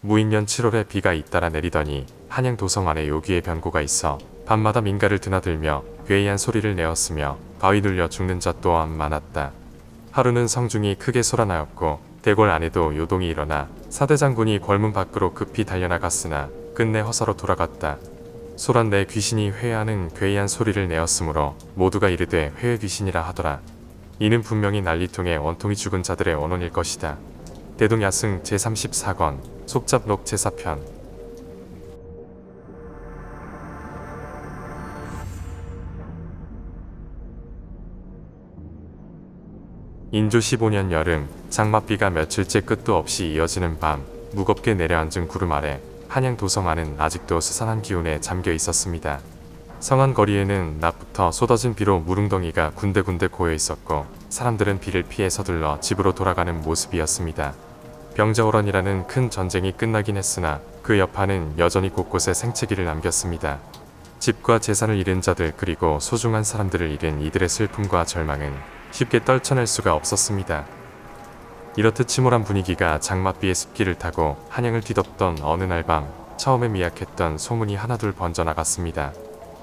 무인년 7월에 비가 잇따라 내리더니 한양 도성 안에 요기의 변고가 있어 밤마다 민가를 드나들며 괴이한 소리를 내었으며 바위 눌려 죽는 자 또한 많았다. 하루는 성중이 크게 소란하였고 대궐 안에도 요동이 일어나 사대 장군이 궐문 밖으로 급히 달려나갔으나 끝내 허사로 돌아갔다. 소란 내 귀신이 회하는 괴이한 소리를 내었으므로 모두가 이르되 회의 귀신이라 하더라. 이는 분명히 난리통에 원통이 죽은 자들의 원혼일 것이다. 대동야승 제34권 속잡록 제4편 인조 15년 여름 장맛비가 며칠째 끝도 없이 이어지는 밤 무겁게 내려앉은 구름 아래 한양 도성안은 아직도 스산한 기운에 잠겨 있었습니다. 성안 거리에는 낮부터 쏟아진 비로 무릉덩이가 군데군데 고여 있었고 사람들은 비를 피해 서둘러 집으로 돌아가는 모습이었습니다. 병자호란이라는 큰 전쟁이 끝나긴 했으나 그 여파는 여전히 곳곳에 생채기를 남겼습니다. 집과 재산을 잃은 자들 그리고 소중한 사람들을 잃은 이들의 슬픔과 절망은 쉽게 떨쳐낼 수가 없었습니다. 이렇듯 침울한 분위기가 장맛비의 습기를 타고 한양을 뒤덮던 어느 날 밤 처음에 미약했던 소문이 하나둘 번져나갔습니다.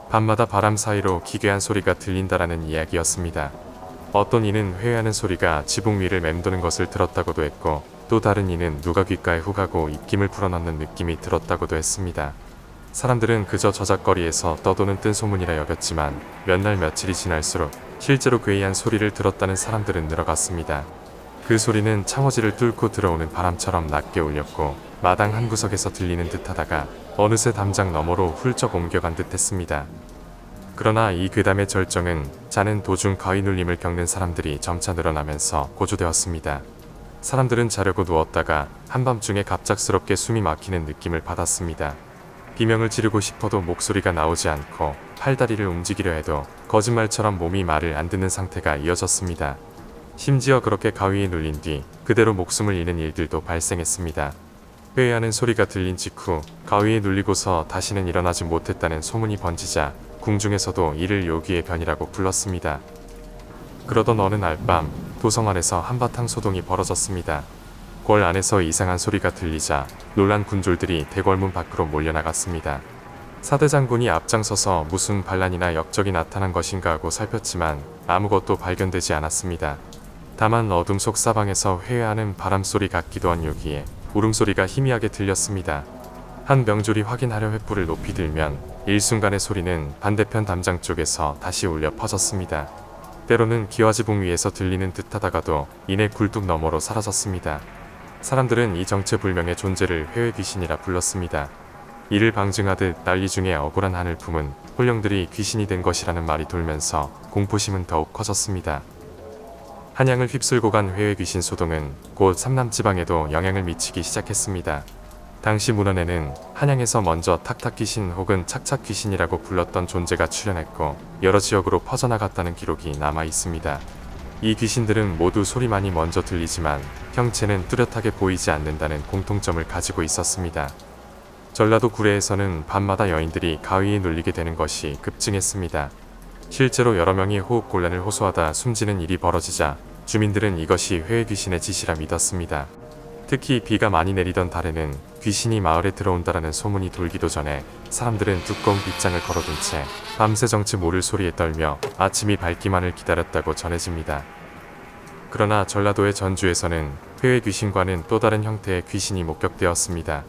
밤마다 바람 사이로 기괴한 소리가 들린다라는 이야기였습니다. 어떤 이는 회하는 소리가 지붕 위를 맴도는 것을 들었다고도 했고 또 다른 이는 누가 귓가에 훅 하고 입김을 불어넣는 느낌이 들었다고도 했습니다. 사람들은 그저 저작거리에서 떠도는 뜬 소문이라 여겼지만 몇 날 며칠이 지날수록 실제로 괴이한 소리를 들었다는 사람들은 늘어갔습니다. 그 소리는 창호지를 뚫고 들어오는 바람처럼 낮게 울렸고 마당 한 구석에서 들리는 듯하다가 어느새 담장 너머로 훌쩍 옮겨간 듯했습니다. 그러나 이 괴담의 절정은 자는 도중 거의 눌림을 겪는 사람들이 점차 늘어나면서 고조되었습니다. 사람들은 자려고 누웠다가 한밤중에 갑작스럽게 숨이 막히는 느낌을 받았습니다. 비명을 지르고 싶어도 목소리가 나오지 않고 팔다리를 움직이려 해도 거짓말처럼 몸이 말을 안 듣는 상태가 이어졌습니다. 심지어 그렇게 가위에 눌린 뒤 그대로 목숨을 잃는 일들도 발생했습니다. 회의하는 소리가 들린 직후 가위에 눌리고서 다시는 일어나지 못했다는 소문이 번지자 궁중에서도 이를 요기의 변이라고 불렀습니다. 그러던 어느 날 밤 도성 안에서 한바탕 소동이 벌어졌습니다. 궐 안에서 이상한 소리가 들리자 놀란 군졸들이 대궐문 밖으로 몰려나갔습니다. 사대 장군이 앞장서서 무슨 반란이나 역적이 나타난 것인가 하고 살폈지만 아무것도 발견되지 않았습니다. 다만 어둠 속 사방에서 회의하는 바람소리 같기도 한 요기에 울음소리가 희미하게 들렸습니다. 한 명졸이 확인하려 횃불을 높이 들면 일순간의 소리는 반대편 담장 쪽에서 다시 울려 퍼졌습니다. 때로는 기와 지붕 위에서 들리는 듯하다가도 이내 굴뚝 너머로 사라졌습니다. 사람들은 이 정체불명의 존재를 회외 귀신이라 불렀습니다. 이를 방증하듯 난리 중에 억울한 하늘 품은 홀령들이 귀신이 된 것이라는 말이 돌면서 공포심은 더욱 커졌습니다. 한양을 휩쓸고 간 회외 귀신 소동은 곧 삼남 지방에도 영향을 미치기 시작했습니다. 당시 문헌에는 한양에서 먼저 탁탁 귀신 혹은 착착 귀신이라고 불렀던 존재가 출현했고 여러 지역으로 퍼져나갔다는 기록이 남아 있습니다. 이 귀신들은 모두 소리만이 먼저 들리지만 형체는 뚜렷하게 보이지 않는다는 공통점을 가지고 있었습니다. 전라도 구례에서는 밤마다 여인들이 가위에 눌리게 되는 것이 급증했습니다. 실제로 여러 명이 호흡 곤란을 호소하다 숨지는 일이 벌어지자 주민들은 이것이 회의 귀신의 짓이라 믿었습니다. 특히 비가 많이 내리던 달에는 귀신이 마을에 들어온다라는 소문이 돌기도 전에 사람들은 두꺼운 빗장을 걸어둔 채 밤새 정치 모를 소리에 떨며 아침이 밝기만을 기다렸다고 전해집니다. 그러나 전라도의 전주에서는 회의 귀신과는 또 다른 형태의 귀신이 목격되었습니다.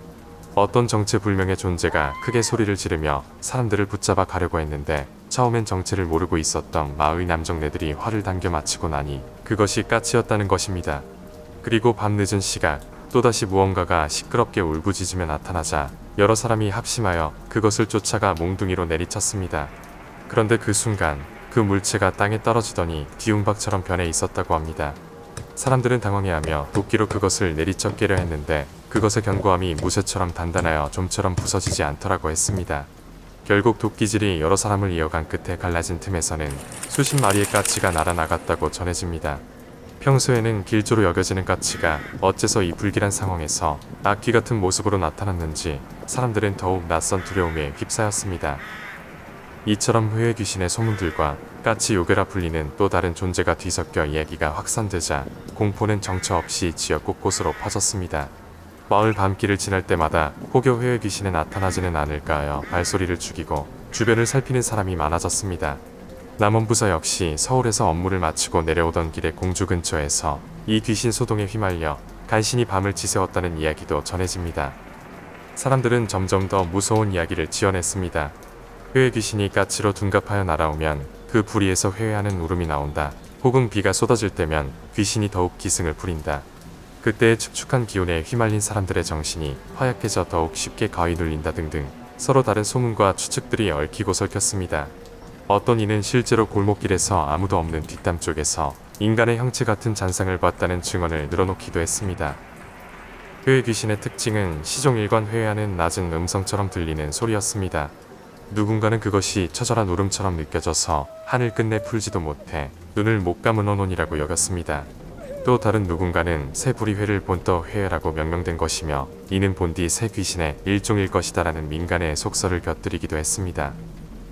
어떤 정체불명의 존재가 크게 소리를 지르며 사람들을 붙잡아 가려고 했는데 처음엔 정체를 모르고 있었던 마의 남정네들이 화를 당겨 마치고 나니 그것이 까치였다는 것입니다. 그리고 밤늦은 시각 또다시 무언가가 시끄럽게 울부짖으며 나타나자 여러 사람이 합심하여 그것을 쫓아가 몽둥이로 내리쳤습니다. 그런데 그 순간 그 물체가 땅에 떨어지더니 뒤움박처럼 변해 있었다고 합니다. 사람들은 당황해하며 도끼로 그것을 내리쳐 깨려 했는데 그것의 견고함이 무쇠처럼 단단하여 좀처럼 부서지지 않더라고 했습니다. 결국 도끼질이 여러 사람을 이어간 끝에 갈라진 틈에서는 수십 마리의 까치가 날아나갔다고 전해집니다. 평소에는 길조로 여겨지는 까치가 어째서 이 불길한 상황에서 악귀 같은 모습으로 나타났는지 사람들은 더욱 낯선 두려움에 휩싸였습니다. 이처럼 회의 귀신의 소문들과 까치 요괴라 불리는 또 다른 존재가 뒤섞여 이야기가 확산되자 공포는 정처 없이 지역 곳곳으로 퍼졌습니다. 마을 밤길을 지날 때마다 혹여 회의 귀신에 나타나지는 않을까 하여 발소리를 죽이고 주변을 살피는 사람이 많아졌습니다. 남원부서 역시 서울에서 업무를 마치고 내려오던 길에 공주 근처에서 이 귀신 소동에 휘말려 간신히 밤을 지새웠다는 이야기도 전해집니다. 사람들은 점점 더 무서운 이야기를 지어냈습니다. 회의 귀신이 까치로 둔갑하여 날아오면 그 부리에서 회회하는 울음이 나온다. 혹은 비가 쏟아질 때면 귀신이 더욱 기승을 부린다. 그때의 축축한 기운에 휘말린 사람들의 정신이 허약해져 더욱 쉽게 가위 눌린다 등등 서로 다른 소문과 추측들이 얽히고 설켰습니다. 어떤 이는 실제로 골목길에서 아무도 없는 뒷담 쪽에서 인간의 형체 같은 잔상을 봤다는 증언을 늘어놓기도 했습니다. 회의 귀신의 특징은 시종 일관 회의하는 낮은 음성처럼 들리는 소리였습니다. 누군가는 그것이 처절한 울음처럼 느껴져서 하늘 끝내 풀지도 못해 눈을 못 감은 언혼이라고 여겼습니다. 또 다른 누군가는 새 부리회를 본떠 회라고 명명된 것이며 이는 본디 새 귀신의 일종일 것이다라는 민간의 속설을 곁들이기도 했습니다.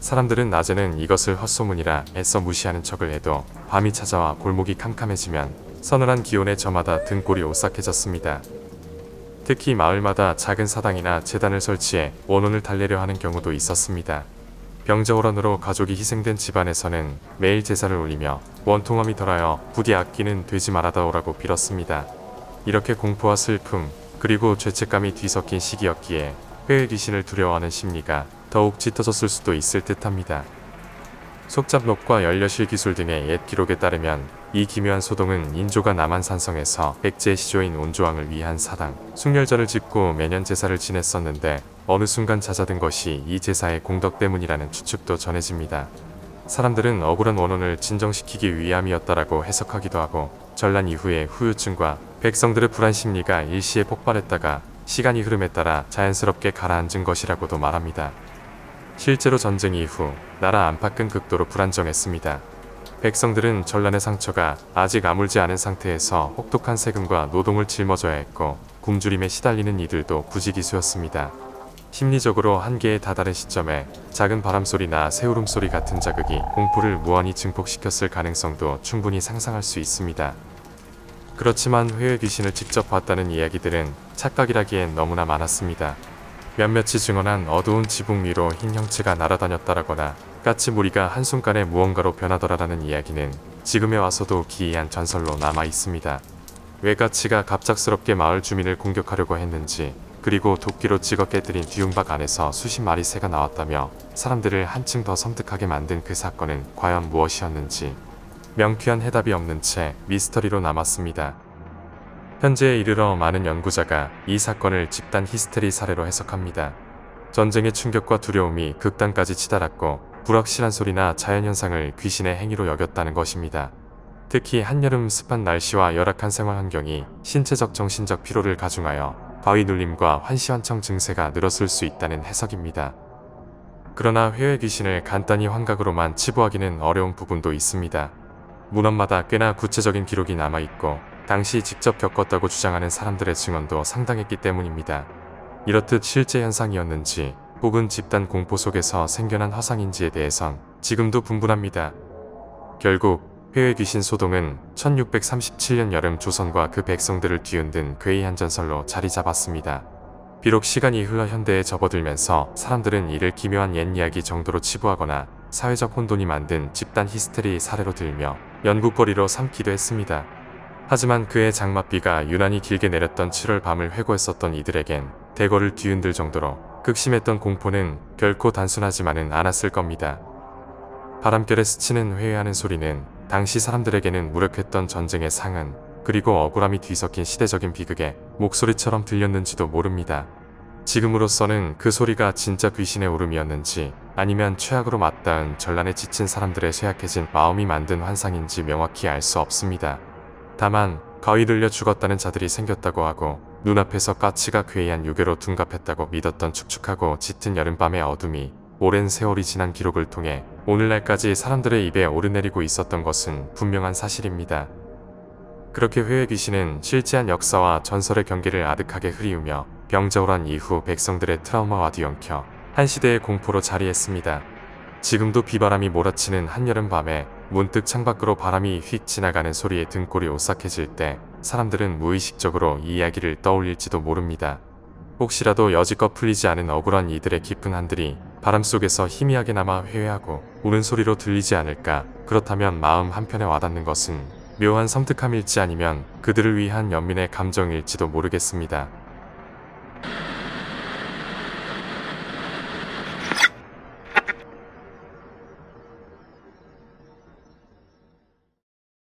사람들은 낮에는 이것을 헛소문이라 애써 무시하는 척을 해도 밤이 찾아와 골목이 캄캄해지면 서늘한 기온에 저마다 등골이 오싹해졌습니다. 특히 마을마다 작은 사당이나 재단을 설치해 원혼을 달래려 하는 경우도 있었습니다. 병자호란으로 가족이 희생된 집안에서는 매일 제사를 올리며 원통함이 덜하여 부디 악기는 되지 말아다오라고 빌었습니다. 이렇게 공포와 슬픔 그리고 죄책감이 뒤섞인 시기였기에 회의 귀신을 두려워하는 심리가 더욱 짙어졌을 수도 있을 듯합니다. 속잡록과 연려실 기술 등의 옛 기록에 따르면 이 기묘한 소동은 인조가 남한산성에서 백제의 시조인 온조왕을 위한 사당 숭렬전을 짓고 매년 제사를 지냈었는데 어느 순간 잦아든 것이 이 제사의 공덕 때문이라는 추측도 전해집니다. 사람들은 억울한 원혼을 진정시키기 위함이었다라고 해석하기도 하고 전란 이후의 후유증과 백성들의 불안 심리가 일시에 폭발했다가 시간이 흐름에 따라 자연스럽게 가라앉은 것이라고도 말합니다. 실제로 전쟁 이후 나라 안팎은 극도로 불안정했습니다. 백성들은 전란의 상처가 아직 아물지 않은 상태에서 혹독한 세금과 노동을 짊어져야 했고 굶주림에 시달리는 이들도 부지기수였습니다. 심리적으로 한계에 다다른 시점에 작은 바람소리나 새울음소리 같은 자극이 공포를 무한히 증폭시켰을 가능성도 충분히 상상할 수 있습니다. 그렇지만 회의 귀신을 직접 봤다는 이야기들은 착각이라기엔 너무나 많았습니다. 몇몇이 증언한 어두운 지붕 위로 흰 형체가 날아다녔다라거나 까치 무리가 한순간에 무언가로 변하더라라는 이야기는 지금에 와서도 기이한 전설로 남아 있습니다. 왜 까치가 갑작스럽게 마을 주민을 공격하려고 했는지 그리고 도끼로 찍어 깨뜨린 뒤움박 안에서 수십 마리 새가 나왔다며 사람들을 한층 더 섬뜩하게 만든 그 사건은 과연 무엇이었는지 명쾌한 해답이 없는 채 미스터리로 남았습니다. 현재에 이르러 많은 연구자가 이 사건을 집단 히스테리 사례로 해석합니다. 전쟁의 충격과 두려움이 극단까지 치달았고 불확실한 소리나 자연현상을 귀신의 행위로 여겼다는 것입니다. 특히 한여름 습한 날씨와 열악한 생활 환경이 신체적 정신적 피로를 가중하여 바위 눌림과 환시환청 증세가 늘었을 수 있다는 해석입니다. 그러나 회외 귀신을 간단히 환각으로만 치부하기는 어려운 부분도 있습니다. 문헌마다 꽤나 구체적인 기록이 남아있고 당시 직접 겪었다고 주장하는 사람들의 증언도 상당했기 때문입니다. 이렇듯 실제 현상이었는지 혹은 집단 공포 속에서 생겨난 화상인지에 대해선 지금도 분분합니다. 결국 회외 귀신 소동은 1637년 여름 조선과 그 백성들을 뒤흔든 괴이한 전설로 자리 잡았습니다. 비록 시간이 흘러 현대에 접어들면서 사람들은 이를 기묘한 옛 이야기 정도로 치부하거나 사회적 혼돈이 만든 집단 히스테리 사례로 들며 연구거리로 삼기도 했습니다. 하지만 그의 장맛비가 유난히 길게 내렸던 7월 밤을 회고했었던 이들에겐 대거를 뒤흔들 정도로 극심했던 공포는 결코 단순하지만은 않았을 겁니다. 바람결에 스치는 회의하는 소리는 당시 사람들에게는 무력했던 전쟁의 상흔 그리고 억울함이 뒤섞인 시대적인 비극의 목소리처럼 들렸는지도 모릅니다. 지금으로서는 그 소리가 진짜 귀신의 울음이었는지 아니면 최악으로 맞닿은 전란에 지친 사람들의 쇠약해진 마음이 만든 환상인지 명확히 알 수 없습니다. 다만 거의 들려 죽었다는 자들이 생겼다고 하고 눈앞에서 까치가 괴이한 유괴로 둔갑했다고 믿었던 축축하고 짙은 여름밤의 어둠이 오랜 세월이 지난 기록을 통해 오늘날까지 사람들의 입에 오르내리고 있었던 것은 분명한 사실입니다. 그렇게 회외 귀신은 실제한 역사와 전설의 경계를 아득하게 흐리우며 병자호란 이후 백성들의 트라우마와 뒤엉켜 한 시대의 공포로 자리했습니다. 지금도 비바람이 몰아치는 한여름 밤에 문득 창밖으로 바람이 휙 지나가는 소리에 등골이 오싹해질 때 사람들은 무의식적으로 이 이야기를 떠올릴지도 모릅니다. 혹시라도 여지껏 풀리지 않은 억울한 이들의 깊은 한들이 바람 속에서 희미하게나마 회회하고 우는 소리로 들리지 않을까. 그렇다면 마음 한편에 와닿는 것은 묘한 섬뜩함일지 아니면 그들을 위한 연민의 감정일지도 모르겠습니다.